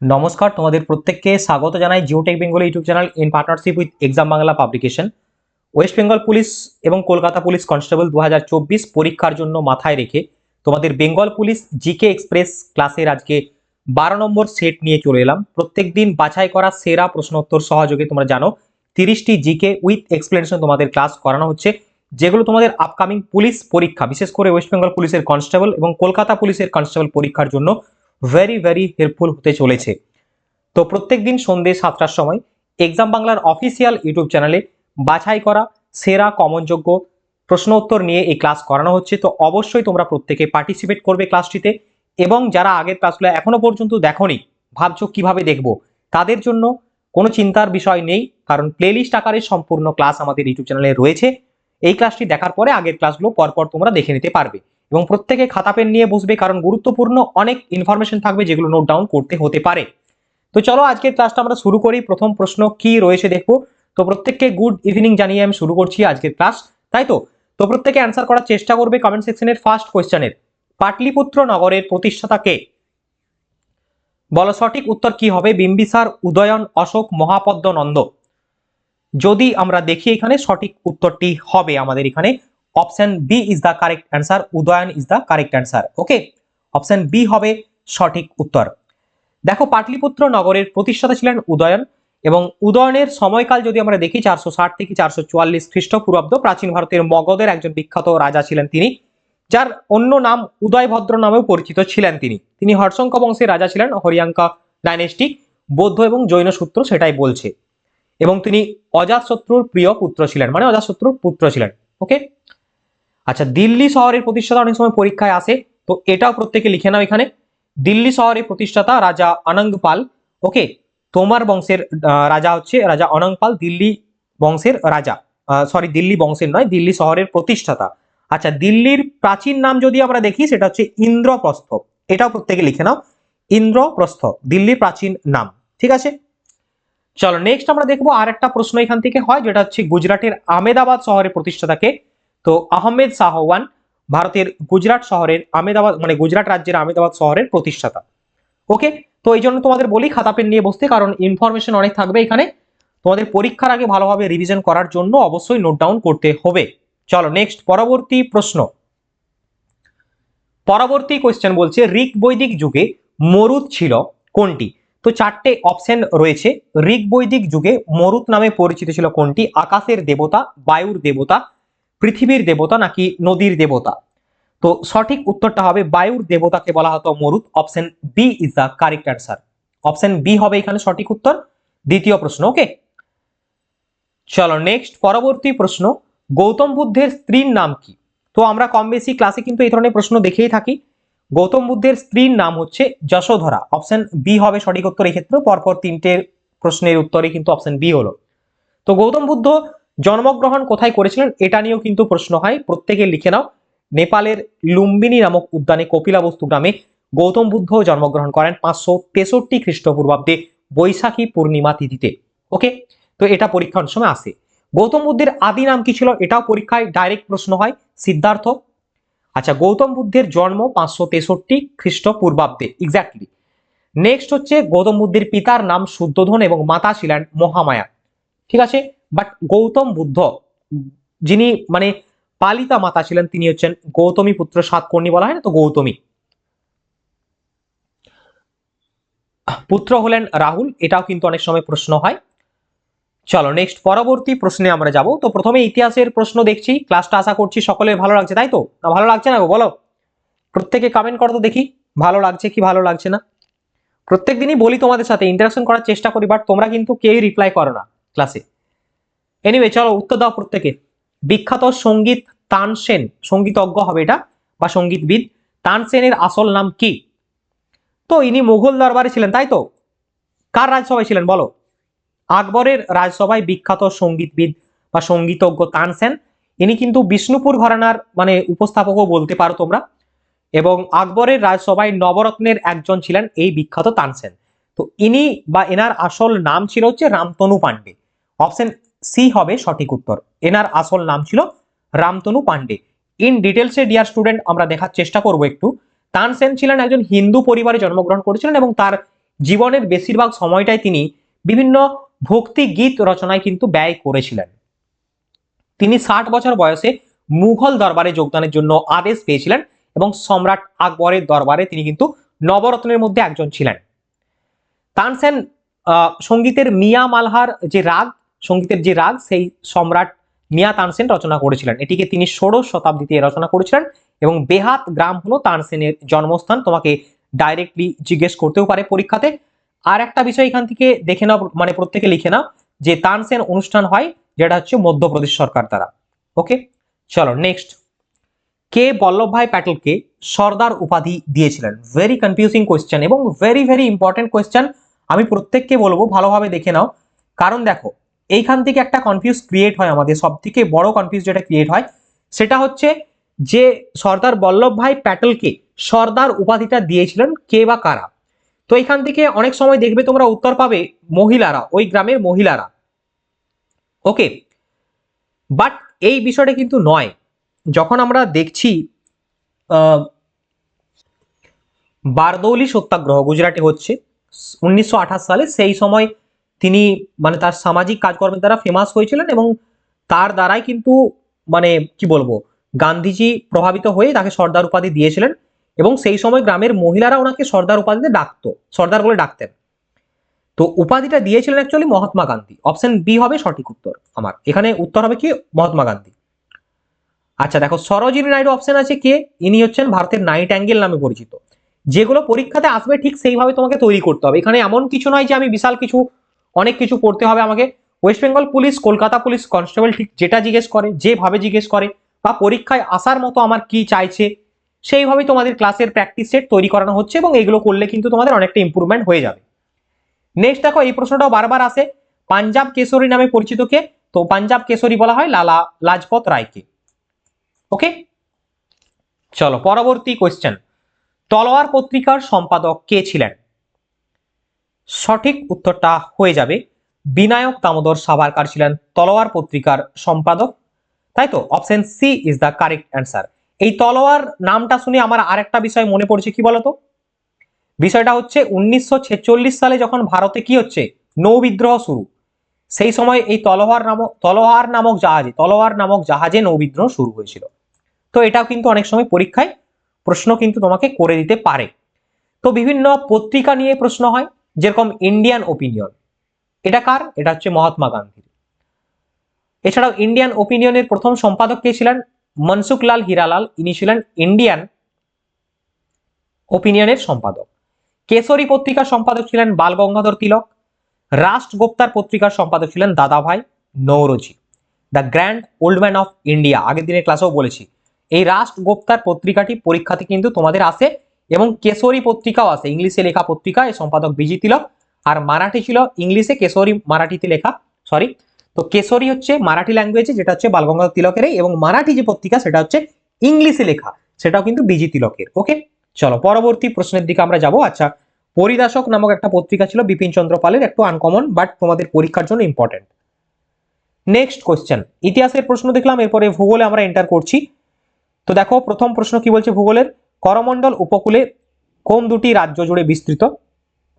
নমস্কার, তোমাদের প্রত্যেককে স্বাগত জানাই Geotech Bengal YouTube channel in partnership with exam Bangla publication West Bengal police এবং কলকাতা পুলিশ কনস্টেবল দু হাজার চব্বিশ পরীক্ষার জন্য মাথায় রেখে তোমাদের বেঙ্গল পুলিশ জিকে এক্সপ্রেস ক্লাসের আজকে বারো নম্বর সেট নিয়ে চলে এলাম। প্রত্যেক দিন বাছাই করা সেরা প্রশ্নোত্তর সহযোগে তোমরা জানো, তিরিশটি জিকে উইথ এক্সপ্লেনেশন তোমাদের ক্লাস করানো হচ্ছে, যেগুলো তোমাদের আপকামিং পুলিশ পরীক্ষা, বিশেষ করে ওয়েস্ট বেঙ্গল পুলিশের কনস্টেবল এবং কলকাতা পুলিশের কনস্টেবল পরীক্ষার জন্য ভেরি ভেরি হেল্পফুল হতে চলেছে। তো প্রত্যেক দিন সন্ধ্যে সাতটার সময় এক্সাম বাংলার অফিসিয়াল ইউটিউব চ্যানেলে বাছাই করা সেরা, কমনযোগ্য প্রশ্ন উত্তর নিয়ে এই ক্লাস করানো হচ্ছে। তো অবশ্যই তোমরা প্রত্যেকে পার্টিসিপেট করবে ক্লাসটিতে এবং যারা আগের ক্লাসগুলো এখনও পর্যন্ত দেখোনি, ভাবছ কীভাবে দেখব? তাদের জন্য কোনো চিন্তার বিষয় নেই, কারণ প্লেলিস্ট আকারে সম্পূর্ণ ক্লাস আমাদের ইউটিউব চ্যানেলে রয়েছে। এই ক্লাসটি দেখার পরে আগের ক্লাসগুলো পরপর তোমরা দেখে নিতে পারবে। এবং প্রত্যেকে খাতা পেন নিয়ে বসবে, কারণ গুরুত্বপূর্ণ অনেক ইনফরমেশন থাকবে যেগুলো নোট ডাউন করতে হতে পারে। তো চলো আজকের ক্লাসটা আমরা শুরু করি। প্রথম প্রশ্ন কি রয়েছে দেখব। তো প্রত্যেককে গুড ইভিনিং জানিয়ে আমি শুরু করছি আজকের ক্লাস তাই তো? তো প্রত্যেকে অ্যান্সার করার চেষ্টা করবে কমেন্ট সেকশনের ফার্স্ট কোয়েশ্চেনের পাটলিপুত্র নগরের প্রতিষ্ঠাতা কে? বলো সঠিক উত্তর কি হবে? বিম্বিসার, উদয়ন, অশোক মহাপদ্ম নন্দ যদি আমরা দেখি এখানে সঠিক উত্তরটি হবে আমাদের এখানে। Option B is the correct answer Udayan is the correct answer okay option B হবে সঠিক উত্তর। দেখো, পাটলিপুত্র নগরের প্রতিষ্ঠাতা ছিলেন উদয়ন এবং উদয়নের সময়কাল যদি আমরা দেখি, চারশো ষাট থেকে চারশো চুয়াল্লিশ খ্রিস্টপূর্বাব্দ, প্রাচীন ভারতের মগধের একজন বিখ্যাত রাজা ছিলেন তিনি, যার অন্য নাম উদয়ভদ্র নামেও পরিচিত ছিলেন তিনি। তিনি হর্ষঙ্ক বংশের রাজা ছিলেন, হরিয়াঙ্কা ডাইনেস্টিক বৌদ্ধ এবং জৈন সূত্র সেটাই বলছে। এবং তিনি অজাতশত্রুর প্রিয় পুত্র ছিলেন মানে অজাতশত্রুর পুত্র ছিলেন। ওকে আচ্ছা দিল্লি শহরের প্রতিষ্ঠাতা অনেক সময় পরীক্ষায় আসে, তো এটাও প্রত্যেকে লিখে নাও এখানে। দিল্লি শহরের প্রতিষ্ঠাতা রাজা অনঙ্গ পাল। ওকে, তোমার বংশের রাজা হচ্ছে রাজা অনঙ্গ পাল, দিল্লি বংশের রাজা। সরি দিল্লি বংশের নয়, দিল্লি শহরের প্রতিষ্ঠাতা। আচ্ছা দিল্লির প্রাচীন নাম যদি আমরা দেখি, সেটা হচ্ছে ইন্দ্রপ্রস্থ। এটাও প্রত্যেকে লিখে নাও, ইন্দ্রপ্রস্থ, দিল্লির প্রাচীন নাম। ঠিক আছে? চলো নেক্সট আমরা দেখব আর একটা প্রশ্ন এখান থেকে হয়, যেটা হচ্ছে গুজরাটের আমেদাবাদ শহরের প্রতিষ্ঠাতাকে। তো আহমেদ শাহওয়ান ভারতের গুজরাট শহরের আমেদাবাদ মানে গুজরাট রাজ্যের আমেদাবাদ শহরের প্রতিষ্ঠাতা। ওকে? তো এই জন্য তোমাদের বলি, খাতা, পেন নিয়ে বসতে, কারণ ইনফরমেশন অনেক থাকবে এখানে। তোমাদের পরীক্ষার আগে ভালোভাবে রিভিশন করার জন্য অবশ্যই নোট ডাউন করতে হবে। চলো নেক্সট পরবর্তী প্রশ্ন। পরবর্তী কোয়েশ্চেন বলছে ঋক বৈদিক যুগে মরুত ছিল কোনটি? তো চারটে অপশন রয়েছে। ঋক বৈদিক যুগে মরুত নামে পরিচিত ছিল কোনটি? আকাশের দেবতা, বায়ুর দেবতা পৃথিবীর দেবতা নাকি নদীর দেবতা? তো সঠিক উত্তরটা হবে বায়ুর দেবতাকে বলা হতো Marut option B is the correct answer option B হবে এখানে সঠিক উত্তর। দ্বিতীয় প্রশ্ন ওকে চলো নেক্সট পরবর্তী প্রশ্ন, গৌতম বুদ্ধের স্ত্রীর নাম কি? তো আমরা কম বেশি ক্লাসে কিন্তু এই ধরনের প্রশ্ন দেখেই থাকি। গৌতম বুদ্ধের স্ত্রীর নাম হচ্ছে যশোধরা। অপশন বি হবে সঠিক উত্তর এক্ষেত্রে, পরপর তিনটে প্রশ্নের উত্তরে কিন্তু অপশন বি হলো। তো গৌতম বুদ্ধ জন্মগ্রহণ কোথায় করেছিলেন এটা নিয়েও কিন্তু প্রশ্ন হয়। প্রত্যেকে লিখে নাও। নেপালের লুম্বিনী নামক উদ্যানে কপিলাবস্তু গ্রামে গৌতম বুদ্ধ জন্মগ্রহণ করেন পাঁচশো তেষট্টি খ্রিস্টপূর্বাব্দে বৈশাখী পূর্ণিমা তিথিতে। ওকে তো এটা পরীক্ষার সময় আসে। গৌতম বুদ্ধের আদি নাম কি ছিল? এটাও পরীক্ষায় ডাইরেক্ট প্রশ্ন হয়। সিদ্ধার্থ। আচ্ছা গৌতম বুদ্ধের জন্ম পাঁচশো তেষট্টি খ্রিস্টপূর্বাব্দে। এক্স্যাক্টলি নেক্সট হচ্ছে গৌতম বুদ্ধের পিতার নাম শুদ্ধোধন এবং মাতা ছিলেন মহামায়া। ঠিক আছে? বাট গৌতম বুদ্ধ, যিনি মানে পালিতা মাতা ছিলেন, তিনি হচ্ছেন গৌতমী পুত্র সাতকর্ণী বলা হয় না তো, গৌতমী। পুত্র হলেন রাহুল, এটাও কিন্তু অনেক সময় প্রশ্ন হয়। চলো নেক্সট পরবর্তী প্রশ্নে আমরা যাব। তো প্রথমে ইতিহাসের প্রশ্ন দেখছি ক্লাসটা আশা করছি সকলের ভালো লাগছে, তাই তো? না, ভালো লাগছে না গো, বলো। প্রত্যেকে কমেন্ট করো তো দেখি, ভালো লাগছে কি ভালো লাগছে না। প্রত্যেক দিনই বলি তোমাদের সাথে ইন্টারাকশন করার চেষ্টা করি বাট তোমরা কিন্তু কেউই রিপ্লাই করো না ক্লাসে এনিওয়ে চলো উত্তর দাও প্রত্যেকে। বিখ্যাত সংগীত তানসেন সঙ্গীতজ্ঞ হবে এটা, বা সঙ্গীতবিদ। তানসেনের আসল নাম কি? তো ইনি মুঘল দরবারে ছিলেন, তাই তো? কার রাজসভায় ছিলেন, বলো? আকবরের রাজসভায় বিখ্যাত সঙ্গীতবিদ বা সঙ্গীতজ্ঞ তানসেন ইনি কিন্তু বিষ্ণুপুর ঘরানার মানে উপস্থাপকও বলতে পারো তোমরা। এবং আকবরের রাজসভায় নবরত্নের একজন ছিলেন এই বিখ্যাত তানসেন তো ইনি বা এনার আসল নাম ছিল হচ্ছে রামতনু পান্ডে অপশন সি হবে সঠিক উত্তর। এনার আসল নাম ছিল রামতনু পান্ডে ইন ডিটেলসে ডিয়ার স্টুডেন্ট, আমরা দেখার চেষ্টা করব একটু। তানসেন ছিলেন একজন হিন্দু পরিবারে জন্মগ্রহণ করেছিলেন এবং তার জীবনের বেশিরভাগ সময়টাই তিনি বিভিন্ন ভক্তি গীত রচনায় কিন্তু ব্যয় করেছিলেন। তিনি ষাট বছর বয়সে মুঘল দরবারে যোগদানের জন্য আদেশ পেয়েছিলেন এবং সম্রাট আকবরের দরবারে তিনি কিন্তু নবরত্নের মধ্যে একজন ছিলেন। তানসেন সঙ্গীতের মিয়া মালহার যে রাগ সঙ্গীতের যে রাগ, সেই সম্রাট মিয়া তানসেন রচনা করেছিলেন। এটিকে তিনি ষোড়শ শতাব্দীতে রচনা করেছিলেন এবং বেহাত গ্রাম হলো তানসেনের জন্মস্থান। তোমাকে ডাইরেক্টলি জিজ্ঞেস করতেও পারে পরীক্ষাতে। আর একটা বিষয় এখান থেকে দেখে নাও মানে প্রত্যেকে লিখে নাও, যে তানসেন অনুষ্ঠান হয় যেটা হচ্ছে মধ্যপ্রদেশ সরকার দ্বারা। ওকে? চলো নেক্সট কে বল্লভভাই প্যাটেলকে সর্দার উপাধি দিয়েছিলেন? ভেরি কনফিউজিং কোয়েশ্চেন এবং ভেরি ভেরি ইম্পর্টেন্ট কোয়েশ্চেন আমি প্রত্যেককে বলব ভালোভাবে দেখে নাও। কারণ দেখো এইখান থেকে একটা কনফিউজ ক্রিয়েট হয় আমাদের সব থেকে বড় কনফিউজ যেটা ক্রিয়েট হয়, সেটা হচ্ছে যে সর্দার বল্লভভাই প্যাটেলকে সর্দার উপাধিটা দিয়েছিলেন কে বা কারা? তো এখান থেকে অনেক সময় দেখবে তোমরা উত্তর পাবে মহিলারা, ওই গ্রামের মহিলারা। ওকে বাট এই বিষয়টা কিন্তু নয়। যখন আমরা দেখছি বারদৌলি সত্যাগ্রহ, গুজরাটে হচ্ছে, উনিশশো আঠাশ সালে সেই সময় তিনি মানে তার সামাজিক কাজকর্মের দ্বারা ফেমাস হয়েছিলেন এবং তার দ্বারাই কিন্তু মানে কি বলব, গান্ধীজি প্রভাবিত হয়ে তাকে সর্দার উপাধি দিয়েছিলেন এবং সেই সময় গ্রামের মহিলারা ওনাকে সর্দার উপাধিতে ডাকতো, সর্দার বলে ডাকতেন। তো উপাধিটা দিয়েছিলেন actually Mahatma Gandhi. Option B হবে সঠিক উত্তর আমার। এখানে উত্তর হবে কি? মহাত্মা গান্ধী। আচ্ছা দেখো, সরোজিনী নাইডু অপশন আছে কে? ইনি হচ্ছেন ভারতের নাইট অ্যাঙ্গেল নামে পরিচিত। যেগুলো পরীক্ষাতে আসবে ঠিক সেইভাবে তোমাকে তৈরি করতে হবে। এখানে এমন কিছু নয় যে আমি বিশাল কিছু অনেক কিছু পড়তে হবে আমাকে। West Bengal police Kolkata police constable ঠিক যেটা জিজ্ঞেস করে, যেভাবে জিজ্ঞেস করে, বা পরীক্ষায় আসার মতো আমার কি চাইছে, সেইভাবেই তোমাদের ক্লাসের প্র্যাকটিস সেট তৈরি করানো হচ্ছে এবং এগুলো করলে কিন্তু তোমাদের অনেকটা ইম্প্রুভমেন্ট হয়ে যাবে। নেক্সট দেখো, এই প্রশ্নটাও বারবার আসে। পাঞ্জাব কেশরী নামে পরিচিত কে? তো পাঞ্জাব কেশরী বলা হয় লালা লাজপত রায়কে। ওকে চলো, পরবর্তী কোয়েশ্চেন তলোয়ার পত্রিকার সম্পাদক কে ছিলেন? সঠিক উত্তরটা হয়ে যাবে। বিনায়ক দামোদর সাভারকার ছিলেন তলোয়ার পত্রিকার সম্পাদক। তাই তো? Option C is the correct answer এই তলোয়ার নামটা শুনে আমার আরেকটা বিষয় মনে পড়ছে, কি বলতো? বিষয়টা হচ্ছে উনিশশো ছেচল্লিশ সালে যখন ভারতে কি হচ্ছে? নৌবিদ্রোহ শুরু। সেই সময় এই তলোয়ার নামক তলোয়ার নামক জাহাজে, তলোয়ার নামক জাহাজে নৌবিদ্রোহ শুরু হয়েছিল। তো এটাও কিন্তু অনেক সময় পরীক্ষায় প্রশ্ন কিন্তু তোমাকে করে দিতে পারে। তো বিভিন্ন পত্রিকা নিয়ে প্রশ্ন হয়। যেরকম ইন্ডিয়ান ওপিনিয়ন এটা কার? এটা হচ্ছে মহাত্মা গান্ধীর। এছাড়াও ইন্ডিয়ান ওপিনিয়নের প্রথম সম্পাদক কে ছিলেন? মনসুখলাল হিরালাল। ইনি ছিলেন ইন্ডিয়ান ওপিনিয়নের সম্পাদক। কেশরী পত্রিকার সম্পাদক ছিলেন বাল গঙ্গাধর তিলক। রাষ্ট্রগুপ্তার পত্রিকার সম্পাদক ছিলেন Dadabhai Naoroji. The grand old man of India. আগের দিনের ক্লাসেও বলেছি। এই রাষ্ট্রগুপ্তার পত্রিকাটি পরীক্ষাতে কিন্তু তোমাদের আসে এবং কেশরী পত্রিকাও আছে। ইংলিশে লেখা পত্রিকা, এর সম্পাদক বিজি তিলক। আর মারাঠি ছিল, ইংলিশে কেশরী, মারাঠিতে লেখা সরি তো কেশরী হচ্ছে মারাঠি ল্যাঙ্গুয়েজে যেটা হচ্ছে বালগঙ্গাধর তিলকের, এবং মারাঠি যে পত্রিকা, সেটা হচ্ছে ইংলিশে লেখা, সেটাও কিন্তু বিজি তিলকের ওকে চলো, পরবর্তী প্রশ্নের দিকে আমরা যাব। আচ্ছা পরিদাসক নামক একটা পত্রিকা ছিল, বিপিন চন্দ্র পালের, একটু আনকমন বাট তোমাদের পরীক্ষার জন্য ইম্পর্টেন্ট নেক্সট কোয়েশ্চেন ইতিহাসের প্রশ্ন দেখলাম, এরপরে ভূগোলে আমরা এন্টার করছি। তো দেখো, প্রথম প্রশ্ন কি বলছে ভূগোলের? করমণ্ডল উপকূলে কোন দুটি রাজ্য জুড়ে বিস্তৃত?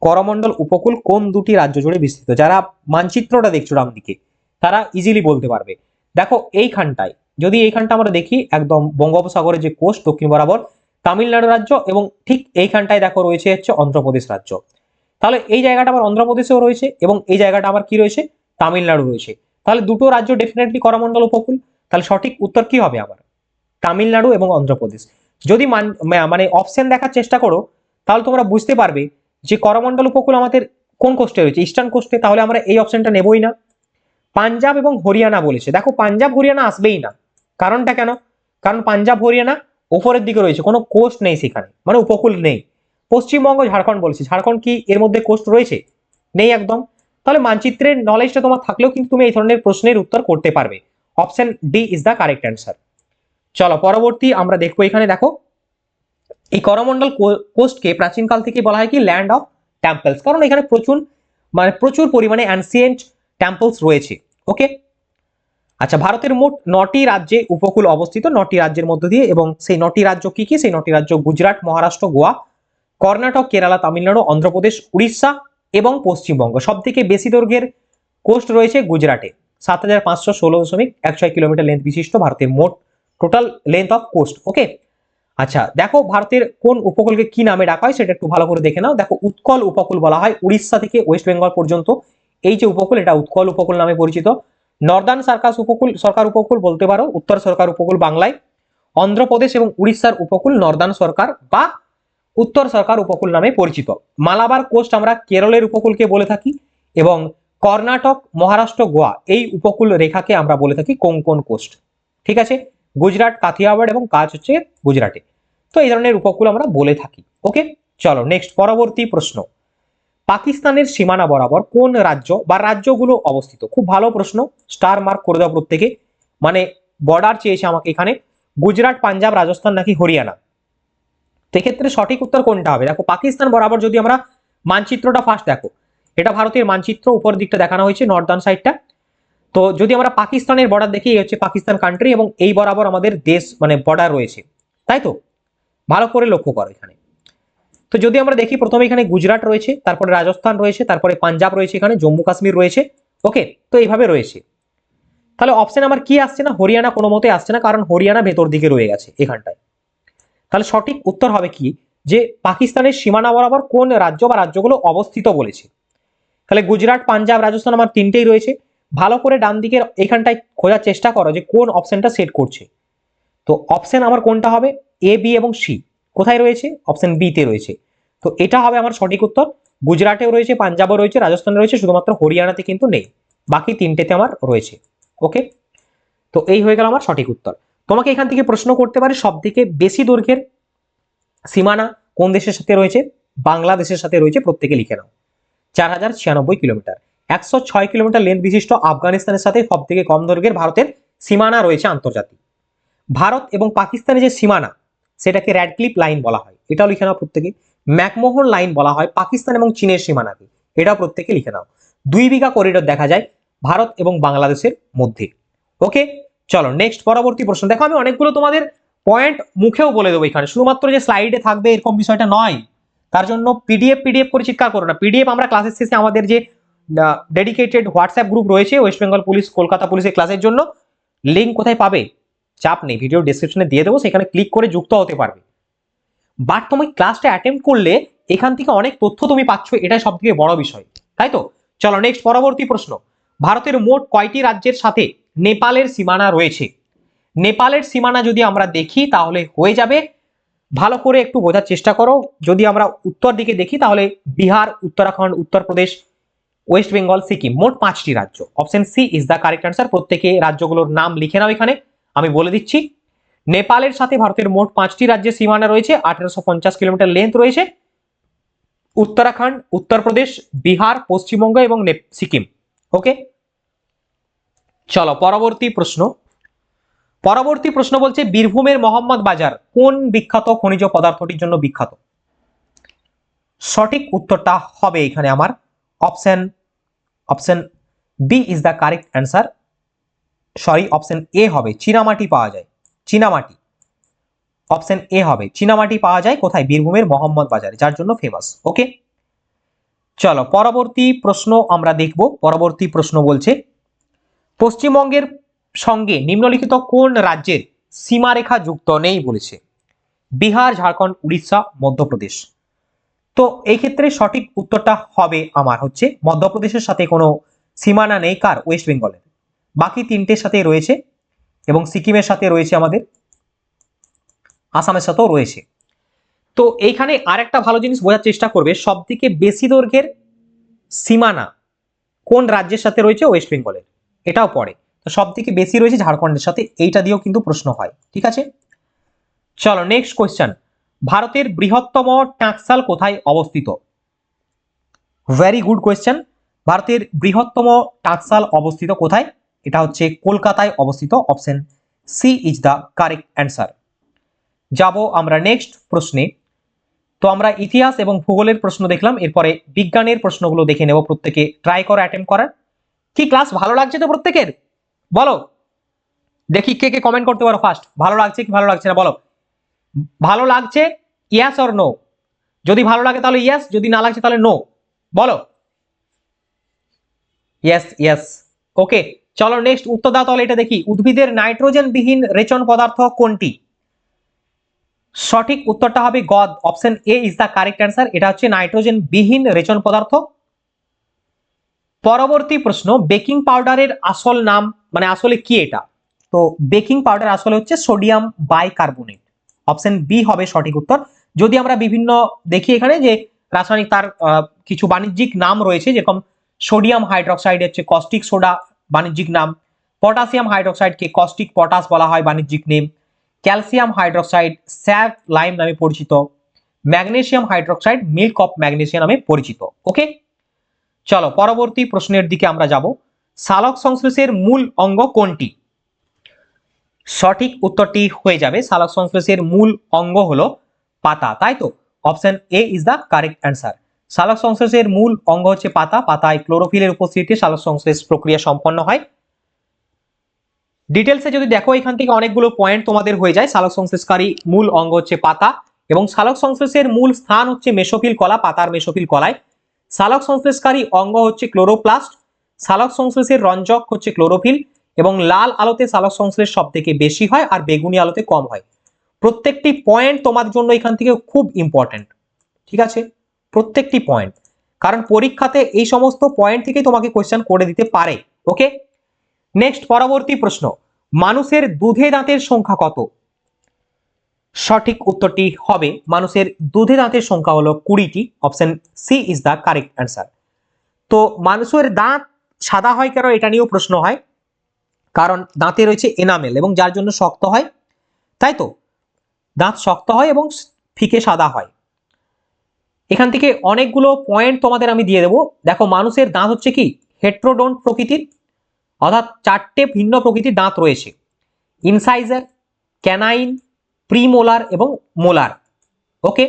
করমণ্ডল উপকূল কোন দুটি রাজ্য জুড়ে বিস্তৃত? যারা মানচিত্রটা দেখছ ডান দিকে তারা ইজিলি বলতে পারবে। দেখো, এইখানটায়, যদি এইখানটা আমরা দেখি, একদম বঙ্গোপসাগরের যে কোস্ট দক্ষিণ বরাবর, তামিলনাড়ু রাজ্য এবং ঠিক এইখানটায় দেখো রয়েছে হচ্ছে অন্ধ্রপ্রদেশ রাজ্য। তাহলে এই জায়গাটা আমার অন্ধ্রপ্রদেশেও রয়েছে এবং এই জায়গাটা আমার কি রয়েছে? তামিলনাড়ু রয়েছে। তাহলে দুটো রাজ্য ডেফিনেটলি করমণ্ডল উপকূল। তাহলে সঠিক উত্তর কি হবে আমার তামিলনাড়ু এবং অন্ধ্রপ্রদেশ। যদি মান- অপশন দেখার চেষ্টা করো, তাহলে তোমরা বুঝতে পারবে যে করমণ্ডল উপকূল আমাদের কোন কোস্টে রয়েছে? ইস্টার্ন কোস্টে তাহলে আমরা এই অপশনটা নেবই না। পাঞ্জাব এবং হরিয়ানা বলেছে। দেখো, পাঞ্জাব, হরিয়ানা আসবেই না। কারণটা কেন? কারণ পাঞ্জাব, হরিয়ানা উপরের দিকে রয়েছে। কোনো কোস্ট নেই সেখানে। মানে উপকূল নেই। পশ্চিমবঙ্গ, ঝাড়খণ্ড বলেছে। ঝাড়খণ্ড কি এর মধ্যে কোস্ট রয়েছে? নেই একদম। তাহলে মানচিত্রের নলেজটা তোমার থাকলেও কিন্তু তুমি এই ধরনের প্রশ্নের উত্তর করতে পারবে। Option D is the correct answer চলো, পরবর্তী আমরা দেখব এখানে দেখো, এই করমণ্ডল কো- কোস্টকে প্রাচীনকাল থেকে বলা হয় কি? ল্যান্ড অফ টেম্পলস কারণ এখানে প্রচুর মানে প্রচুর পরিমাণে অ্যানসিয়েন্ট টেম্পলস রয়েছে ওকে আচ্ছা ভারতের মোট নটি রাজ্যে উপকূল অবস্থিত, নটি রাজ্যের মধ্য দিয়ে এবং সেই নটি রাজ্য কি কি? সেই নটি রাজ্য গুজরাট, মহারাষ্ট্র, গোয়া, কর্ণাটক, কেরালা, তামিলনাড়ু, অন্ধ্রপ্রদেশ, উড়িষ্যা এবং পশ্চিমবঙ্গ। সব থেকে বেশি দৈর্ঘ্যের কোস্ট রয়েছে গুজরাটে, সাত হাজার পাঁচশো ষোলো দশমিক এক ছয় কিলোমিটার লেন্থ বিশিষ্ট, ভারতের মোট total length of coast okay আচ্ছা দেখো ভারতের কোন উপকূলকে কি নামে ডাকা হয় সেটা একটু ভালো করে দেখে নাও। দেখো উৎকল উপকূল বলা হয় উড়িষ্যা থেকে ওয়েস্ট বেঙ্গল পর্যন্ত। এই যে উপকূল, এটা উৎকল উপকূল নামে পরিচিত। নর্দার্ন সার্কাস উপকূল, সরকার উপকূল বলতে পারো, উত্তর সরকার উপকূল বাংলায়। অন্ধ্রপ্রদেশ এবং উড়িষ্যার উপকূল নর্দার্ন সরকার বা উত্তর সরকার উপকূল নামে পরিচিত। মালাবার কোস্ট আমরা কেরলের উপকূলকে বলে থাকি এবং কর্ণাটক, মহারাষ্ট্র, গোয়া, এই উপকূল রেখাকে আমরা বলে থাকি কোঙ্কন কোস্ট ঠিক আছে? গুজরাট, কাথিয়াবাড় এবং কাজ হচ্ছে গুজরাটে। তো এই ধরনের উপকূল আমরা বলে থাকি। ওকে? চলো নেক্সট পরবর্তী প্রশ্ন। পাকিস্তানের সীমানা বরাবর কোন রাজ্য বা রাজ্যগুলো অবস্থিত? খুব ভালো প্রশ্ন। স্টার মার্ক করে দাও প্রত্যেকে। মানে বর্ডার চেয়েছে আমাকে এখানে। গুজরাট, পাঞ্জাব, রাজস্থান নাকি হরিয়ানা? সেক্ষেত্রে সঠিক উত্তর কোনটা হবে? দেখো, পাকিস্তান বরাবর যদি আমরা মানচিত্রটা ফার্স্ট দেখো। এটা ভারতের মানচিত্র, উপর দিকটা দেখানো হয়েছে নর্দার্ন সাইডটা তো যদি আমরা পাকিস্তানের বর্ডার দেখি, এই হচ্ছে পাকিস্তান কান্ট্রি এবং এই বরাবর আমাদের দেশ মানে বর্ডার রয়েছে। তাই তো? ভালো করে লক্ষ্য করো এখানে। তো যদি আমরা দেখি, প্রথমে এখানে গুজরাট রয়েছে, তারপরে রাজস্থান রয়েছে, তারপরে পাঞ্জাব রয়েছে এখানে, জম্মু কাশ্মীর রয়েছে। ওকে তো এইভাবে রয়েছে। তাহলে অপশন আমার কি আসছে না? হরিয়ানা কোনো মতে আসছে না, কারণ হরিয়ানা ভেতর দিকে রয়ে গেছে এখানটায়। তাহলে সঠিক উত্তর হবে কি? যে পাকিস্তানের সীমানা বরাবর কোন রাজ্য বা রাজ্যগুলো অবস্থিত বলেছে। তাহলে গুজরাট, পাঞ্জাব, রাজস্থান আমার তিনটেই রয়েছে। ভালো করে ডান দিকের এখানটায় খোঁজার চেষ্টা করো যে কোন অপশনটা সেট করছে। তো অপশন আমার কোনটা হবে? এ বি এবং সি কোথায় রয়েছে? অপশন বি তে রয়েছে। তো এটা হবে আমার সঠিক উত্তর। গুজরাটেও রয়েছে, পাঞ্জাবও রয়েছে, রাজস্থানে রয়েছে, শুধুমাত্র হরিয়ানাতে কিন্তু নেই। বাকি তিনটেতে আমার রয়েছে। ওকে তো এই হয়ে গেল আমার সঠিক উত্তর। তোমাকে এখান থেকে প্রশ্ন করতে পারে সব থেকে বেশি দৈর্ঘ্যের সীমানা কোন দেশের সাথে রয়েছে? বাংলাদেশের সাথে রয়েছে, প্রত্যেকে লিখে নাও। চার হাজার ছিয়ানব্বই কিলোমিটার। একশো ছয় কিলোমিটার লেন্থ বিশিষ্ট আফগানিস্তানের সাথে সব থেকে কম দৈর্ঘ্যের ভারতের সীমানা রয়েছে আন্তর্জাতিক। ভারত এবং পাকিস্তানের যে সীমানা, সেটাকে র্যাড ক্লিপ লাইন বলা হয়। এটাও লিখে নাও প্রত্যেকে। ম্যাকমোহন লাইন বলা হয় পাকিস্তান এবং চীনের সীমানাকে। এটাও প্রত্যেকে লিখে নাও। দুই বিঘা করিডোর দেখা যায় ভারত এবং বাংলাদেশের মধ্যে। ওকে চলো নেক্সট পরবর্তী প্রশ্ন। দেখো, আমি অনেকগুলো তোমাদের পয়েন্ট মুখেও বলে দেবো এখানে। শুধুমাত্র যে স্লাইডে থাকবে এরকম বিষয়টা নয়। তার জন্য পিডিএফ পিডিএফ করে চিৎকার করো না। পিডিএফ আমরা ক্লাসের শেষে আমাদের যে ডেডিকেটেড হোয়াটসঅ্যাপ গ্রুপ রয়েছে ওয়েস্ট বেঙ্গল পুলিশ কলকাতা পুলিশের ক্লাসের জন্য। লিঙ্ক কোথায় পাবে? চাপ নেই ভিডিও ডিসক্রিপশনে দিয়ে দেবো, সেখানে ক্লিক করে যুক্ত হতে পারবে। বাট তুমি ক্লাসটা অ্যাটেম্প করলে, এখান থেকে অনেক তথ্য তুমি পাচ্ছ, এটাই সব থেকে বড় বিষয়। তাই তো? চলো নেক্সট পরবর্তী প্রশ্ন। ভারতের মোট কয়টি রাজ্যের সাথে নেপালের সীমানা রয়েছে? নেপালের সীমানা যদি আমরা দেখি, তাহলে হয়ে যাবে। ভালো করে একটু বোঝার চেষ্টা করো। যদি আমরা উত্তর দিকে দেখি, তাহলে বিহার, উত্তরাখণ্ড, উত্তরপ্রদেশ ওয়েস্ট বেঙ্গল সিকিম মোট পাঁচটি রাজ্য। Option C is the correct answer প্রত্যেকে রাজ্যগুলোর নাম লিখে নাও এখানে। আমি বলে দিচ্ছি, নেপালের সাথে ভারতের মোট পাঁচটি রাজ্যের সীমানা রয়েছে। আঠেরোশো কিলোমিটার লেন্থ রয়েছে। উত্তরাখণ্ড, উত্তরপ্রদেশ, বিহার, পশ্চিমবঙ্গ এবং সিকিম। ওকে চলো, পরবর্তী প্রশ্ন। পরবর্তী প্রশ্ন বলছে, বীরভূমের মোহাম্মদ বাজার কোন বিখ্যাত খনিজ পদার্থটির জন্য বিখ্যাত? সঠিক উত্তরটা হবে এখানে আমার। Option option B is the correct answer sorry option A হবে। চীনামাটি পাওয়া যায়। চীনামাটি অপশন এ হবে। চীনামাটি পাওয়া যায় কোথায়? বীরভূমের মোহাম্মদ বাজারে, যার জন্য ফেমাস ওকে চলো, পরবর্তী প্রশ্ন আমরা দেখব। পরবর্তী প্রশ্ন বলছে, পশ্চিমবঙ্গের সঙ্গে নিম্নলিখিত কোন রাজ্যের সীমারেখা যুক্ত নেই বলেছে? বিহার, ঝাড়খণ্ড, উড়িষ্যা, মধ্যপ্রদেশ। তো এই ক্ষেত্রে সঠিক উত্তরটা হবে আমার হচ্ছে মধ্যপ্রদেশের সাথে কোনো সীমানা নেই। কার? ওয়েস্ট বেঙ্গলের বাকি তিনটের সাথে রয়েছে এবং সিকিমের সাথে রয়েছে আমাদের, আসামের সাথেও রয়েছে। তো এইখানে আরেকটা ভালো জিনিস বোঝার চেষ্টা করবে সব থেকে বেশি দৈর্ঘ্যের সীমানা কোন রাজ্যের সাথে রয়েছে ওয়েস্ট বেঙ্গলের এটাও পড়ে তো সব থেকে বেশি রয়েছে ঝাড়খণ্ডের সাথে, এইটা দিয়েও কিন্তু প্রশ্ন হয়, ঠিক আছে? চলো নেক্সট কোয়েশ্চেন ভারতের বৃহত্তম টাকসাল কোথায় অবস্থিত? ভেরি গুড কোয়েশ্চেন ভারতের বৃহত্তম টাকসাল অবস্থিত কোথায়? এটা হচ্ছে কলকাতায় অবস্থিত। Option C is the correct answer যাব আমরা নেক্সট প্রশ্নে। তো আমরা ইতিহাস এবং ভূগোলের প্রশ্ন দেখলাম। এরপরে বিজ্ঞানের প্রশ্নগুলো দেখে নেব প্রত্যেকে। ট্রাই করো অ্যাটেম্প করার। কি ক্লাস ভালো লাগছে তো প্রত্যেকের? বলো। দেখি কে কে কমেন্ট করতে পারো ফার্স্ট ভালো লাগছে কি ভালো লাগছে না? বলো। ভালো লাগছে ইয়াস অর নো যদি ভালো লাগে তাহলে ইয়েস যদি না লাগছে তাহলে নো বলো। ইয়েস ইয়েস ওকে চলো নেক্সট উত্তর দাও তাহলে এটা দেখি। উদ্ভিদের নাইট্রোজেন বিহীন রেচন পদার্থ কোনটি? সঠিক উত্তরটা হবে গদ। Option A is the correct answer এটা হচ্ছে নাইট্রোজেন বিহীন রেচন পদার্থ। পরবর্তী প্রশ্ন, বেকিং পাউডারের আসল নাম মানে আসলে কি এটা? তো বেকিং পাউডার আসলে হচ্ছে সোডিয়াম বাইকার্বনেট। অপশন বি হবে সঠিক উত্তর। যদি আমরা বিভিন্ন দেখি এখানে যে রাসায়নিক তার কিছু বাণিজ্যিক নাম রয়েছে, যেরকম সোডিয়াম হাইড্রক্সাইড হচ্ছে কস্টিক সোডা বাণিজ্যিক নাম পটাশিয়াম হাইড্রক্সাইডকে কস্টিক পটাশ বলা হয় বাণিজ্যিক name calcium hydroxide slaked lime নামে পরিচিত magnesium hydroxide milk of magnesium নামে পরিচিত ওকে চলো পরবর্তী প্রশ্নের দিকে আমরা যাব। সালক সংশ্লেষের মূল অঙ্গ কোনটি? সঠিক উত্তরটি হয়ে যাবে। সালক সংশ্লেষের মূল অঙ্গ হলো পাতা, তাই তো? Option A is the correct answer সালক সংশ্লেষের মূল অঙ্গ হচ্ছে পাতা। পাতায় ক্লোরোফিলের উপস্থিতিতে সালক সংশ্লেষ প্রক্রিয়া সম্পন্ন হয়। ডিটেলসে যদি দেখো, এখান থেকে অনেকগুলো পয়েন্ট তোমাদের হয়ে যায়। সালক সংশ্লেষকারী মূল অঙ্গ হচ্ছে পাতা এবং সালক সংশ্লেষের মূল স্থান হচ্ছে মেসোফিল কলা, পাতার মেসোফিল কলায়। সালক সংশ্লেষকারী অঙ্গ হচ্ছে ক্লোরোপ্লাস্ট সালক সংশ্লেষের রঞ্জক হচ্ছে ক্লোরোফিল এবং লাল আলোতে সালক সংশ্লেষ সব থেকে বেশি হয় আর বেগুনি আলোতে কম হয়। প্রত্যেকটি পয়েন্ট তোমার জন্য এখান থেকে খুব ইম্পর্টেন্ট ঠিক আছে? প্রত্যেকটি পয়েন্ট কারণ পরীক্ষাতে এই সমস্ত পয়েন্ট থেকে তোমাকে কোয়েশ্চেন করে দিতে পারে। ওকে নেক্সট পরবর্তী প্রশ্ন। মানুষের দুধে দাঁতের সংখ্যা কত? সঠিক উত্তরটি হবে মানুষের দুধে দাঁতের সংখ্যা হলো কুড়িটি। Option C is the correct answer তো মানুষের দাঁত সাদা হয় কেন? এটা নিয়েও প্রশ্ন হয়। কারণ দাঁতে রয়েছে এনামেল এবং যার জন্য শক্ত হয়, তাই তো? দাঁত শক্ত হয় এবং ফিকে সাদা হয়। এখান থেকে অনেকগুলো পয়েন্ট তোমাদের আমি দিয়ে দেবো। দেখো, মানুষের দাঁত হচ্ছে কি? হেট্রোডন্ট প্রকৃতির, অর্থাৎ চারটে ভিন্ন প্রকৃতির দাঁত রয়েছে। ইনসাইজার ক্যানাইন প্রিমোলার এবং মোলার ওকে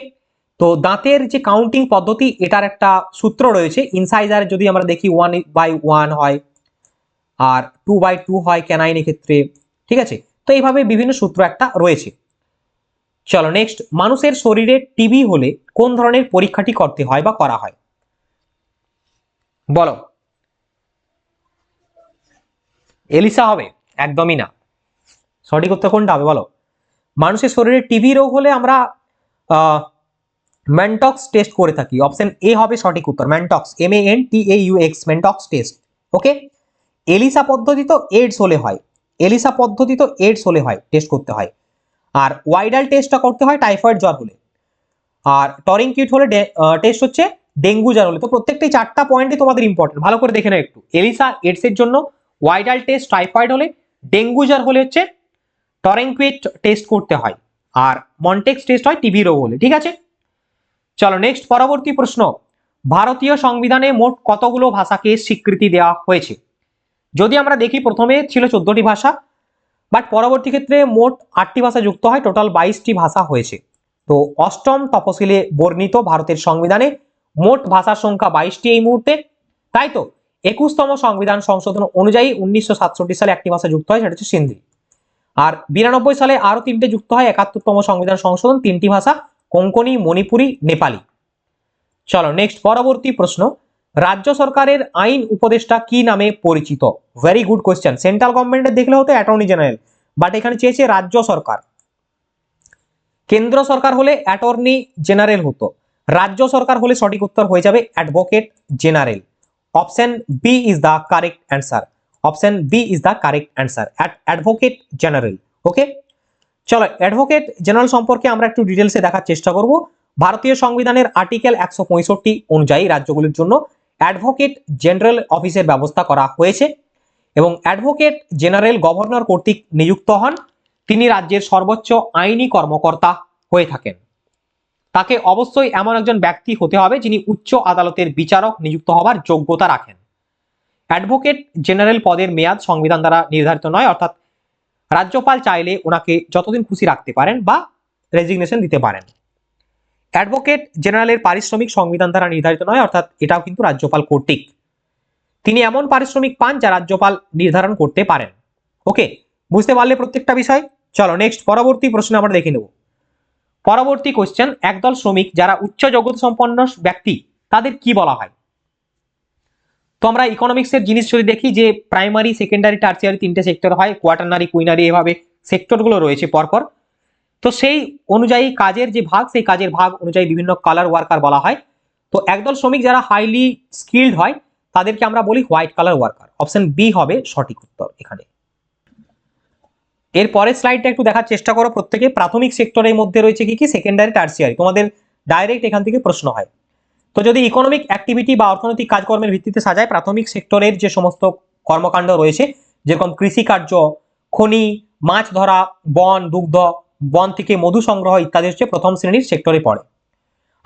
তো দাঁতের যে কাউন্টিং পদ্ধতি, এটার একটা সূত্র রয়েছে। ইনসাইজার যদি আমরা দেখি ওয়ান বাই ওয়ান হয় আর টু বাই টু হয় ক্যানাইনের ক্ষেত্রে, ঠিক আছে? তো এইভাবে বিভিন্ন সূত্র একটা রয়েছে। চলো নেক্সট মানুষের শরীরে টিবি হলে কোন ধরনের পরীক্ষাটি করতে হয় বা করা হয়? বলো। এলিসা হবে, একদমই না। সঠিক উত্তর কোনটা হবে, বলো। মানুষের শরীরে টিবি রোগ হলে আমরা ম্যানটক্স টেস্ট করে থাকি। অপশন এ হবে সঠিক উত্তর Mantoux M A N T A U X Mantoux test okay ELISA পদ্ধতি তো এইডস হলে হয়। এলিসা পদ্ধতি তো এইডস হলে হয় টেস্ট করতে হয়। আর ওয়াইডাল টেস্টটা করতে হয় টাইফয়েড জ্বর হলে। আর টরিং কিট হলে টেস্ট হচ্ছে ডেঙ্গু জ্বর হলে। তো প্রত্যেকটি চারটা পয়েন্টই তোমাদের ইম্পর্টেন্ট ভালো করে দেখে নাও একটু। এলিসা এইডস এর জন্য ওয়াইডাল টেস্ট টাইফয়েড হলে, ডেঙ্গু জ্বর হলে হচ্ছে টরেঙ্কুইট টেস্ট করতে হয়। আর মন্টেক্স টেস্ট হয় টিভি রোগ হলে, ঠিক আছে? চলো নেক্সট পরবর্তী প্রশ্ন। ভারতীয় সংবিধানে মোট কতগুলো ভাষাকে স্বীকৃতি দেওয়া হয়েছে? যদি আমরা দেখি প্রথমে ছিল চোদ্দটি ভাষা বাট পরবর্তী ক্ষেত্রে মোট আটটি ভাষা যুক্ত হয় টোটাল বাইশটি ভাষা হয়েছে। তো অষ্টম তপশিলে বর্ণিত ভারতের সংবিধানে মোট ভাষার সংখ্যা বাইশটি এই মুহূর্তে। তাই তো, একুশতম সংবিধান সংশোধন অনুযায়ী উনিশশো সাতষট্টি সালে একটি ভাষা যুক্ত হয়, সেটা হচ্ছে সিন্ধি। আর বিরানব্বই সালে আরও তিনটে যুক্ত হয়, একাত্তরতম সংবিধান সংশোধন, তিনটি ভাষা কোঙ্কনি মণিপুরি, নেপালি। চলো নেক্সট পরবর্তী প্রশ্ন। রাজ্য সরকারের আইন উপদেষ্টা কি নামে পরিচিত? ভেরি গুড কোয়েশ্চেন সেন্ট্রাল গভর্নমেন্টের দেখলে হতো অ্যাটর্নি জেনারেল বাট এখানে চেয়েছে রাজ্য সরকার। কেন্দ্র সরকার হলে অ্যাটর্নি জেনারেল হতো। রাজ্য সরকার হলে সঠিক উত্তর হয়ে যাবে advocate general option B is the correct answer option B is the correct answer advocate general okay চলো অ্যাডভোকেট জেনারেল সম্পর্কে আমরা একটু ডিটেলসে দেখার চেষ্টা করব। ভারতীয় সংবিধানের আর্টিকেল একশো পঁয়ষট্টি অনুযায়ী রাজ্যগুলির জন্য অ্যাডভোকেট জেনারেল অফিসের ব্যবস্থা করা হয়েছে এবং অ্যাডভোকেট জেনারেল গভর্নর কর্তৃক নিযুক্ত হন। তিনি রাজ্যের সর্বোচ্চ আইনি কর্মকর্তা হয়ে থাকেন। তাকে অবশ্যই এমন একজন ব্যক্তি হতে হবে যিনি উচ্চ আদালতের বিচারক নিযুক্ত হবার যোগ্যতা রাখেন। অ্যাডভোকেট জেনারেল পদের মেয়াদ সংবিধান দ্বারা নির্ধারিত নয়, অর্থাৎ রাজ্যপাল চাইলে ওনাকে যতদিন খুশি রাখতে পারেন বা রেজিগনেশন দিতে পারেন। অ্যাডভোকেট জেনারেলের পারিশ্রমিক সংবিধান দ্বারা নির্ধারিত নয়, অর্থাৎ এটাও কিন্তু রাজ্যপাল কর্তৃক। তিনি এমন পারিশ্রমিক পান যা রাজ্যপাল নির্ধারণ করতে পারেন। ওকে বুঝতে পারলে প্রত্যেকটা বিষয়? চলো নেক্সট পরবর্তী প্রশ্ন আমরা দেখে নেব। পরবর্তী কোশ্চেন একদল শ্রমিক যারা উচ্চ যোগ্যতা সম্পন্ন ব্যক্তি, তাদের কি বলা হয়? তো আমরা ইকোনমিক্সের জিনিস যদি দেখি যে প্রাইমারি সেকেন্ডারি টার্সিয়ারি তিনটে সেক্টর হয় কোয়াটারনারি কুইনারি এভাবে সেক্টরগুলো রয়েছে পরপর তো সেই অনুযায়ী কাজের যে ভাগ, সেই কাজের ভাগ অনুযায়ী বিভিন্ন কালার ওয়ার্কার বলা হয়। তো একদল শ্রমিক যারা হাইলি স্কিল্ড হয়, তাদেরকে আমরা বলি white colour worker option B হবে সঠিক উত্তর এখানে। এর পরের স্লাইডটা একটু দেখার চেষ্টা করো প্রত্যেকে। প্রাথমিক সেক্টরের মধ্যে রয়েছে কি কি? সেকেন্ডারি টার্সিয়ারি তোমাদের ডাইরেক্ট এখান থেকে প্রশ্ন হয়। তো যদি ইকোনমিক অ্যাক্টিভিটি বা অর্থনৈতিক কাজকর্মের ভিত্তিতে সাজায়, প্রাথমিক সেক্টরের যে সমস্ত কর্মকাণ্ড রয়েছে, যেরকম কৃষিকার্য, খনি, মাছ ধরা, বন, দুগ্ধ বন থেকে মধু সংগ্রহ ইত্যাদি হচ্ছে প্রথম শ্রেণির সেক্টরে পড়ে।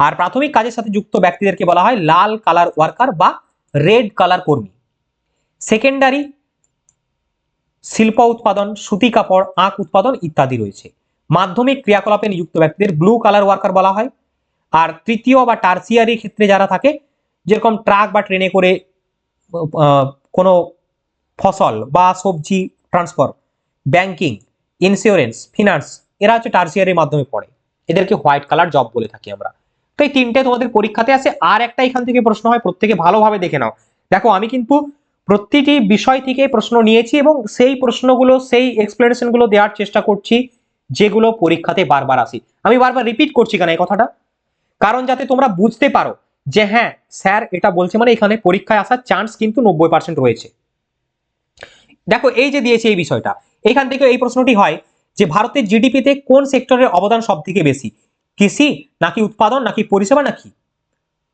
আর প্রাথমিক কাজের সাথে যুক্ত ব্যক্তিদেরকে বলা হয় লাল কালার ওয়ার্কার বা রেড কালার কর্মী। সেকেন্ডারি শিল্প উৎপাদন, সুতি কাপড়, আখ উৎপাদন ইত্যাদি রয়েছে। মাধ্যমিক ক্রিয়াকলাপে নিযুক্ত ব্যক্তিদের ব্লু কালার ওয়ার্কার বলা হয়। আর তৃতীয় বা টার্সিয়ারি ক্ষেত্রে যারা থাকে, যেরকম ট্রাক বা ট্রেনে করে কোনো ফসল বা সবজি ট্রান্সফার ব্যাংকিং ইন্স্যুরেন্স ফিনান্স এরা হচ্ছে টার্সিয়ারির মাধ্যমে পড়ে। এদেরকে হোয়াইট কালার জব বলে থাকি আমরা। তো এই তিনটে তোমাদের পরীক্ষাতে আসে আর একটা এখান থেকে প্রশ্ন হয়, প্রত্যেকে ভালোভাবে দেখে নাও। দেখো, আমি কিন্তু প্রতিটি বিষয় থেকে প্রশ্ন নিয়েছি এবং সেই প্রশ্নগুলো, সেই এক্সপ্লেনেশনগুলো দেওয়ার চেষ্টা করছি, যেগুলো পরীক্ষাতে বারবার আসি। আমি বারবার রিপিট করছি কেন এই কথাটা? কারণ যাতে তোমরা বুঝতে পারো যে হ্যাঁ স্যার এটা বলছে মানে এখানে পরীক্ষায় আসার চান্স কিন্তু নব্বই পার্সেন্ট রয়েছে। দেখো, এই যে দিয়েছে এই বিষয়টা, এখান থেকে এই প্রশ্নটি হয় যে ভারতের জিডিপিতে কোন সেক্টরের অবদান সব থেকে বেশি? কৃষি নাকি উৎপাদন নাকি পরিষেবা নাকি?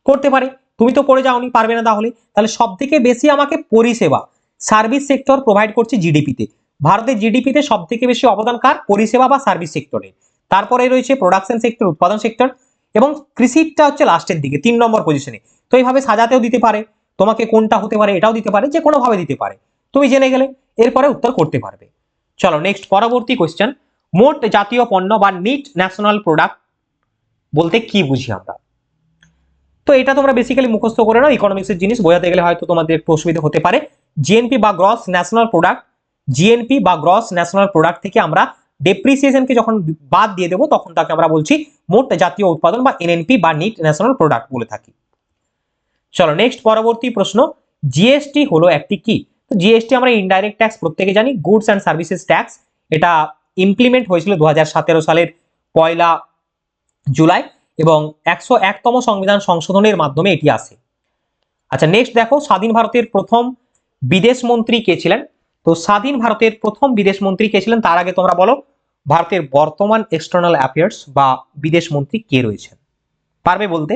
করতে পারে। তুমি তো পড়ে যাওনি, পারবে না তাহলে। তাহলে সব থেকে বেশি আমাকে পরিষেবা সার্ভিস সেক্টর প্রোভাইড করছে জিডিপিতে ভারতের জিডিপিতে সব থেকে বেশি অবদান কার? পরিষেবা বা সার্ভিস সেক্টরে তারপরে রয়েছে প্রোডাকশন সেক্টর উৎপাদন সেক্টর এবং কৃষিটা হচ্ছে লাস্টের দিকে, তিন নম্বর পজিশনে তো এইভাবে সাজাতেও দিতে পারে। তোমাকে কোনটা হতে পারে, এটাও দিতে পারে যে কোনোভাবে দিতে পারে। তুমি জেনে গেলে, এরপরে উত্তর করতে পারবে। চলো নেক্সট পরবর্তী কোয়েশ্চেন মোট জাতীয় পণ্য বা নিট ন্যাশনাল প্রোডাক্ট বলতে কি বুঝি আমরা? তো এটা তোমরা বেসিক্যালি মুখস্থ করে নাও ইকোনমিক্সের জিনিস, বোঝাতে গেলে হয়তো তোমাদের একটু অসুবিধা হতে পারে। জিএনপি বা গ্রস ন্যাশনাল প্রোডাক্ট জিএনপি বা গ্রস ন্যাশনাল প্রোডাক্ট থেকে আমরা ডেপ্রিসিয়েশনকে যখন বাদ দিয়ে দেবো, তখন তাকে আমরা বলছি মোট জাতীয় উৎপাদন বা এনএনপি বা নিট ন্যাশনাল প্রোডাক্ট বলে থাকি। চলো নেক্সট পরবর্তী প্রশ্ন জিএসটি হলো একটি কি? জিএসটি আমরা ইনডাইরেক্ট ট্যাক্স প্রত্যেকে জানি গুডস অ্যান্ড সার্ভিসেস ট্যাক্স এটা ইমপ্লিমেন্ট হয়েছিল দু হাজার সতেরো সালের পয়লা জুলাই এবং একশো একতম সংবিধান সংশোধনের মাধ্যমে এটি আসে। আচ্ছা নেক্সট দেখো, স্বাধীন ভারতের প্রথম বিদেশ মন্ত্রী কে ছিলেন? তো স্বাধীন ভারতের প্রথম বিদেশ মন্ত্রী কে ছিলেন? তার আগে তোমরা বলো, ভারতের বর্তমান এক্সটার্নাল অ্যাফেয়ার্স বা বিদেশ মন্ত্রী কে রয়েছেন? পারবে বলতে?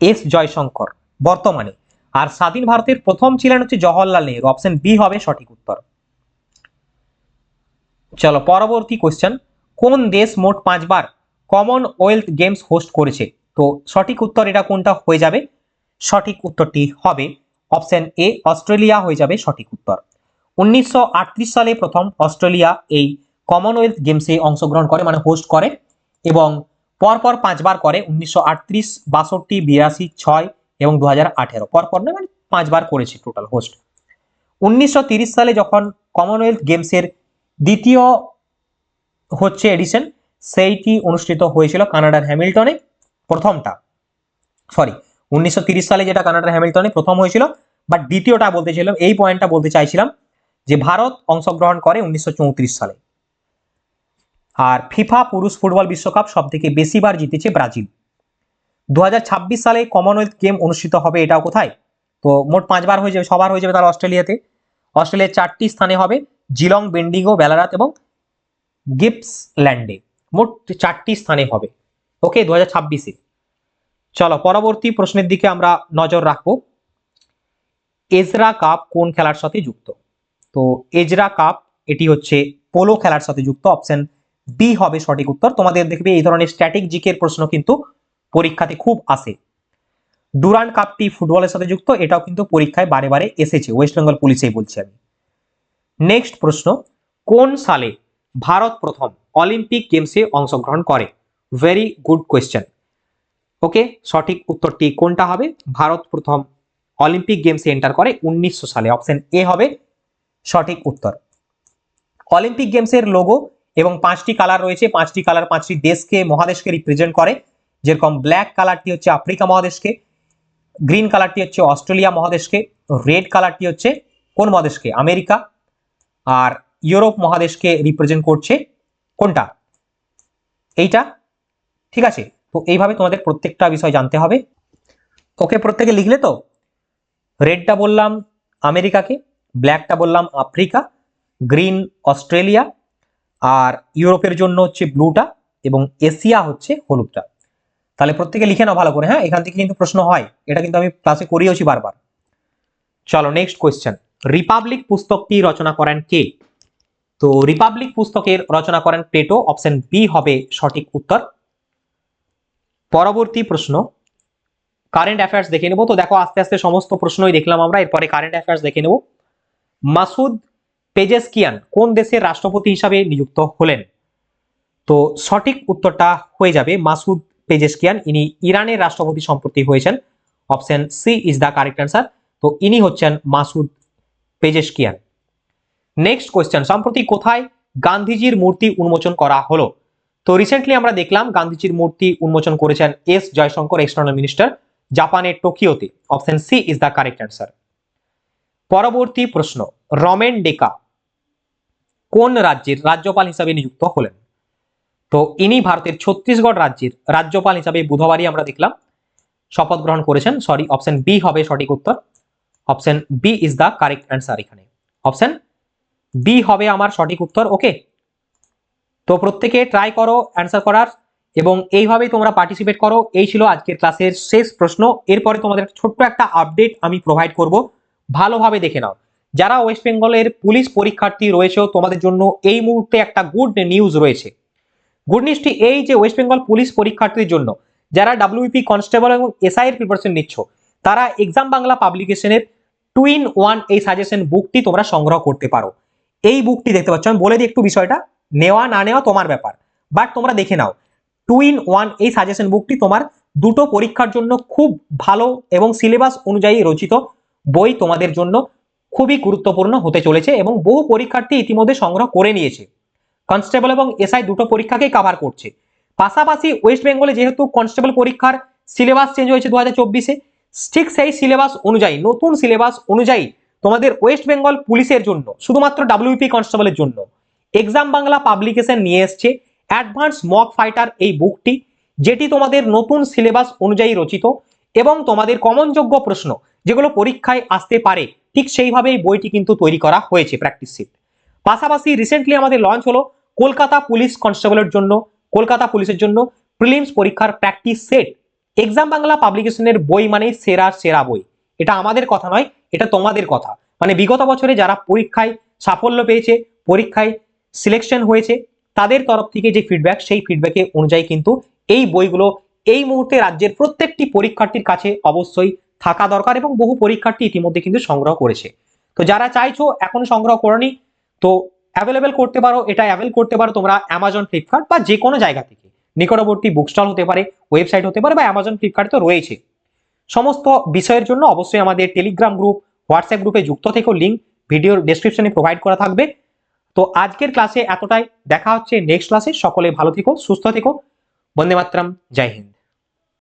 এস জয়শঙ্কর, বর্তমানে। আর স্বাধীন ভারতের প্রথম ছিলেন হচ্ছে জওহরলাল নেহরু। অপশন বি হবে সঠিক উত্তর। চলো পরবর্তী কোশ্চেন কোন দেশ মোট পাঁচবার কমনওয়েলথ গেমস হোস্ট করেছে? তো সঠিক উত্তর এটা কোনটা হয়ে যাবে? সঠিক উত্তরটি হবে অপশন এ অস্ট্রেলিয়া হয়ে যাবে সঠিক উত্তর। উনিশশো আটত্রিশ সালে প্রথম অস্ট্রেলিয়া এই কমনওয়েলথ গেমসে অংশগ্রহণ করে মানে হোস্ট করে এবং পরপর পাঁচবার করে। উনিশশো আটত্রিশ, বাষট্টি, বিরাশি, ছয় এবং দু হাজার আঠেরো। পরপর নয় মানে পাঁচবার করেছে টোটাল হোস্ট উনিশশো সালে যখন কমনওয়েলথ গেমসের দ্বিতীয় হচ্ছে এডিশন সেইটি অনুষ্ঠিত হয়েছিল কানাডার হ্যামিল্টনে প্রথমটা। সরি উনিশশো সালে যেটা কানাডার হ্যামিল্টনে প্রথম হয়েছিল বাট দ্বিতীয়টা বলতে বলতেছিলাম এই পয়েন্টটা বলতে চাইছিলাম যে ভারত অংশগ্রহণ করে উনিশশো চৌত্রিশ সালে। আর ফিফা পুরুষ ফুটবল বিশ্বকাপ সব থেকে বেশিবার জিতেছে ব্রাজিল। দু হাজার ছাব্বিশ সালে কমনওয়েলথ গেম অনুষ্ঠিত হবে, এটাও কোথায়? তো মোট পাঁচবার হয়ে যাবে, সবার হয়ে যাবে তার অস্ট্রেলিয়াতে। অস্ট্রেলিয়ার চারটি স্থানে হবে জিলং বেন্ডিগো বেলারাত এবং গিপসল্যান্ডে মোট চারটি স্থানে হবে। ওকে, দু হাজার ছাব্বিশে চলো, পরবর্তী প্রশ্নের দিকে আমরা নজর রাখব। এজরা কাপ কোন খেলার সাথে যুক্ত? তো এজরা কাপ, এটি হচ্ছে পোলো খেলার সাথে যুক্ত। অপশন বি হবে সঠিক উত্তর। তোমাদের দেখবে এই ধরনের স্ট্যাটিক জিকের প্রশ্ন কিন্তু পরীক্ষাতে খুব আসে। ডুরান কাপটি ফুটবলের সাথে যুক্ত, এটাও কিন্তু পরীক্ষায় বারে বারে এসেছে, ওয়েস্ট বেঙ্গল পুলিশেই বলছি আমি। নেক্সট প্রশ্ন, কোন সালে ভারত প্রথম অলিম্পিক গেমসে অংশগ্রহণ করে? ভেরি গুড কোয়েশ্চেন ওকে সঠিক উত্তরটি কোনটা হবে? ভারত প্রথম অলিম্পিক গেমসে এন্টার করে, উনিশশো সালে। অপশন এ হবে সঠিক উত্তর। অলিম্পিক গেমসের লোগো এবং পাঁচটি কালার রয়েছে, পাঁচটি কালার পাঁচটি দেশকে, মহাদেশকে রিপ্রেজেন্ট করে। যেরকম ব্ল্যাক কালারটি হচ্ছে আফ্রিকা মহাদেশকে গ্রিন কালারটি হচ্ছে অস্ট্রেলিয়া মহাদেশকে রেড কালারটি হচ্ছে কোন মহাদেশকে? আমেরিকা। আর ইউরোপ মহাদেশকে রিপ্রেজেন্ট করছে কোনটা? এইটা। ঠিক আছে? তো এইভাবে তোমাদের প্রত্যেকটা বিষয় জানতে হবে। ওকে, প্রত্যেকে লিখলে তো? রেডটা বললাম আমেরিকাকে ব্ল্যাকটা বললাম আফ্রিকা গ্রিন অস্ট্রেলিয়া, আর ইউরোপের জন্য হচ্ছে ব্লুটা এবং এশিয়া হচ্ছে হলুদটা। তাহলে প্রত্যেকে লিখে নাও ভালো করে হ্যাঁ? এখান থেকে কিন্তু প্রশ্ন হয়। এটা কিন্তু আমি ক্লাসে করিয়েছি বারবার। চলো নেক্সট কোয়েশ্চেন রিপাবলিক পুস্তকটি রচনা করেন কে? তো রিপাবলিক পুস্তকের রচনা করেন প্লেটো অপশন বি হবে সঠিক উত্তর। পরবর্তী প্রশ্ন কারেন্ট অ্যাফেয়ার্স দেখে নেব। তো দেখো, আস্তে আস্তে সমস্ত প্রশ্নই দেখলাম আমরা, এরপরে কারেন্ট অ্যাফেয়ার্স দেখে নেব। মাসুদ পেজেসকিয়ান কোন দেশের রাষ্ট্রপতি হিসাবে নিযুক্ত হলেন? তো সঠিক উত্তরটা হয়ে যাবে মাসুদ পেজেসকিয়ান ইনি ইরানের রাষ্ট্রপতি সম্প্রতি হয়েছেন। Option C is the correct answer. তো ইনি হচ্ছেন মাসুদ পেজেসকিয়ান নেক্সট কোয়েশ্চেন। সম্প্রতি কোথায় গান্ধীজির মূর্তি উন্মোচন করা হলো? তো রিসেন্টলি আমরা দেখলাম গান্ধীজির মূর্তি উন্মোচন করেছেন এস জয়শঙ্কর, এক্সটার্নাল মিনিস্টার, জাপানের টোকিওতে। Option C is the correct answer. পরবর্তী প্রশ্ন। রমেন ডেকা কোন রাজ্যের রাজ্যপাল হিসাবে নিযুক্ত হলেন? তো ইনি ভারতের ছত্তিশগড় রাজ্যের রাজ্যপাল হিসাবে বুধবারই আমরা দেখলাম। শপথ গ্রহণ করেছেন সরি অপশন বি হবে সঠিক উত্তর। Option B is the correct answer এখানে। অপশন বি হবে আমার সঠিক উত্তর ওকে তো প্রত্যেকে ট্রাই করো অ্যান্সার করার, এবং এইভাবেই তোমরা পার্টিসিপেট করো। এই ছিল আজকের ক্লাসের শেষ প্রশ্ন। এরপরে তোমাদের ছোট্ট একটা আপডেট আমি প্রোভাইড করব। ভালোভাবে দেখে নাও। যারা ওয়েস্ট বেঙ্গলের পুলিশ পরীক্ষার্থী রয়েছে তোমাদের জন্য এই মুহূর্তে একটা গুড নিউজ রয়েছে। গুড নিউজটি এই যে ওয়েস্ট বেঙ্গল পুলিশ পরীক্ষার্থীদের জন্য, যারা ডাব্লিউপি কনস্টেবল এবং এসআই এর প্রিপারেশন নিচ্ছ, তারা এক্সাম বাংলা পাবলিকেশনের টু ইন ওয়ান এই সাজেশন বুকটি তোমরা সংগ্রহ করতে পারো। এই বুকটি দেখতে পাচ্ছ, আমি বলে দিই একটু বিষয়টা, নেওয়া না নেওয়া তোমার ব্যাপার। বাট তোমরা দেখে নাও টু ইন ওয়ান এই সাজেশন বুকটি তোমার দুটো পরীক্ষার জন্য খুব ভালো এবং সিলেবাস অনুযায়ী রচিত বই তোমাদের জন্য খুবই গুরুত্বপূর্ণ হতে চলেছে এবং বহু পরীক্ষার্থী ইতিমধ্যে সংগ্রহ করে নিয়েছে। কনস্টেবল এবং এসআই দুটো পরীক্ষাকেই কাভার করছে। পাশাপাশি ওয়েস্ট বেঙ্গলে যেহেতু কনস্টেবল পরীক্ষার সিলেবাস চেঞ্জ হয়েছে দু হাজার চব্বিশে, ঠিক সেই সিলেবাস অনুযায়ী, নতুন সিলেবাস অনুযায়ী তোমাদের ওয়েস্ট বেঙ্গল পুলিশের জন্য, শুধুমাত্র ডাব্লিউপি কনস্টেবলের জন্য এক্সাম বাংলা পাবলিকেশন নিয়ে এসছে অ্যাডভান্স মক ফাইটার এই বুকটি যেটি তোমাদের নতুন সিলেবাস অনুযায়ী রচিত এবং তোমাদের কমনযোগ্য প্রশ্ন যেগুলো পরীক্ষায় আসতে পারে, ঠিক সেইভাবে এই বইটি কিন্তু তৈরি করা হয়েছে প্র্যাকটিস সিট পাশাপাশি রিসেন্টলি আমাদের লঞ্চ হলো কলকাতা পুলিশ কনস্টেবলের জন্য, কলকাতা পুলিশের জন্য প্রিলিমস পরীক্ষার প্র্যাকটিস সেট এক্সাম বাংলা পাবলিকেশনের বই মানে সেরা সেরা বই। এটা আমাদের কথা নয়, এটা তোমাদের কথা। মানে বিগত বছরে যারা পরীক্ষায় সাফল্য পেয়েছে, পরীক্ষায় সিলেকশন হয়েছে, তাদের তরফ থেকে যে ফিডব্যাক সেই ফিডব্যাকে অনুযায়ী কিন্তু এই বইগুলো এই মুহূর্তে রাজ্যের প্রত্যেকটি পরীক্ষার্থীর কাছে অবশ্যই থাকা দরকার এবং বহু পরীক্ষার্থী ইতিমধ্যে কিন্তু সংগ্রহ করেছে। তো যারা চাইছো এখন সংগ্রহ করনি, তো অ্যাভেলেবেল করতে পারো, এটা অ্যাভেল করতে পারো তোমরা অ্যামাজন ফ্লিপকার্ট বা যে কোনো জায়গা থেকে। নিকটবর্তী বুক স্টল হতে পারে ওয়েবসাইট হতে পারে বা অ্যামাজন ফ্লিপকার্ট তো রয়েছে। সমস্ত বিষয়ের জন্য অবশ্যই আমাদের টেলিগ্রাম গ্রুপ হোয়াটসঅ্যাপ গ্রুপে যুক্ত থেকেও লিঙ্ক ভিডিওর ডেসক্রিপশনে প্রোভাইড করা থাকবে। তো আজকের ক্লাসে এতটাই। দেখা হচ্ছে নেক্সট ক্লাসে সকলে ভালো থেকো, সুস্থ থেকো। বন্দে মাতরম। জয় হিন্দ।